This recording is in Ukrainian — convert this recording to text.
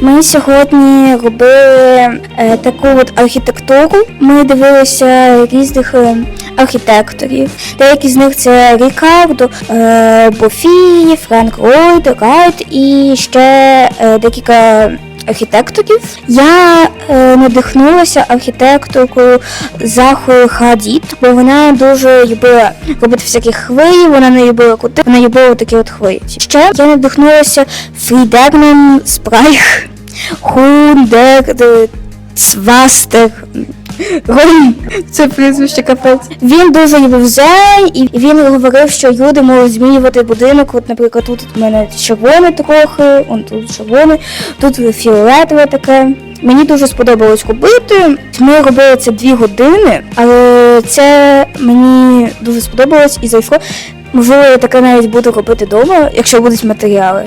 Ми сьогодні робили е, таку от архітектуру. Ми дивилися різних е, архітекторів. Деякі з них це Рікардо, е, Бофі, Френк Ллойд, Райт і ще декілька архітекторів. Я е, надихнулася архітекторкою Захою Хадід, бо вона дуже любила робити всякі хвилі, вона не любила кути, вона любила такі от хвилі. Ще я надихнулася Фрідерном Спрайх Хундер Цвастер. Ром, це прізвище капець. Він дуже любив зелень, і він говорив, що люди можуть змінювати будинок. От, наприклад, тут у мене червоне трохи, он тут червоне, тут фіолетове таке. Мені дуже сподобалось робити. Ми робили це дві години, але це мені дуже сподобалось і зайшло. Можливо, я таке навіть буду робити вдома, якщо будуть матеріали.